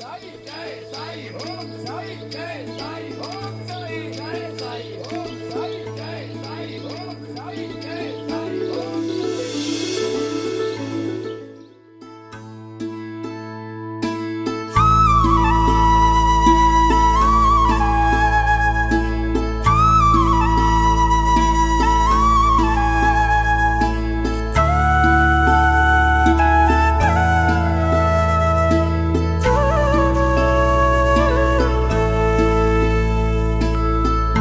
साई जय साई ओम साई जय साई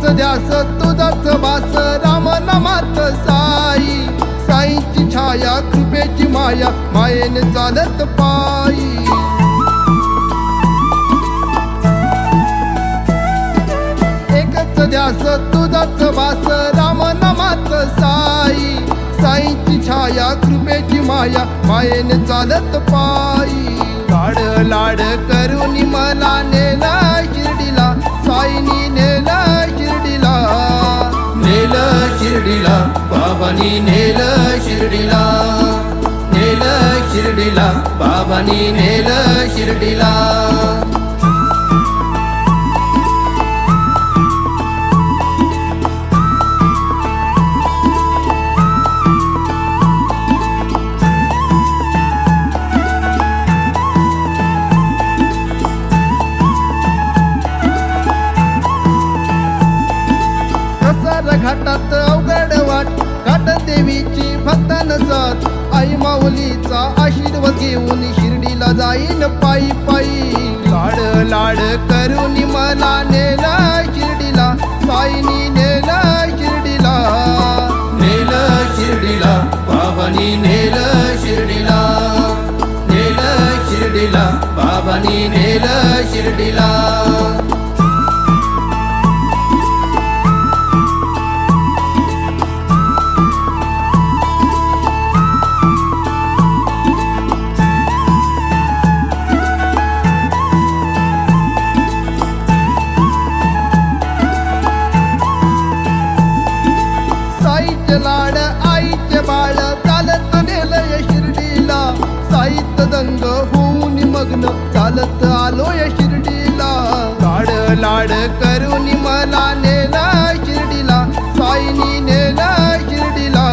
एकच ध्यास तुझाच वास राम नामात साई. साईची छाया कृपेची माया मायेने चालत पायी एकच ध्यास तुझाच वास राम नामात साई. साईची छाया कृपेची माया मायेने चालत पायी लाड लाड करून मला नेला. बाबानी नेल शिर्डीला नेल शिर्डीला. बाबानी नेल शिर्डीला. घाटात अवघड देवीची भक्तान साथ आई माऊलीचा आशीर्वाद घेऊन शिर्डीला जाईन पायी पायी. लाड लाड करून मला नेला शिर्डीला. साईनी नेला शिर्डीला. नेल शिर्डीला बाबानी नेल शिर्डीला. नेल शिर्डीला बाबानी नेल शिर्डीला. आईचे लाड आईचे बाळ चालत नेलय शिर्डीला. साईत दंग होऊन मग्न चालत आलोय शिर्डीला. लाड लाड करून मला नेला शिर्डीला. साईनी नेला शिर्डीला.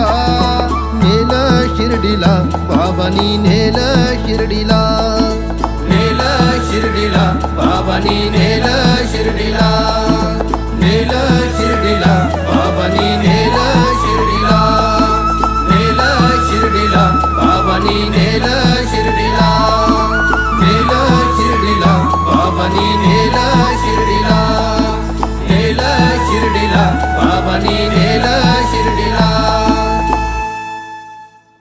नेल शिर्डीला बाबानी नेल शिर्डीला. नेल शिर्डीला बाबानी नेल शिर्डीला.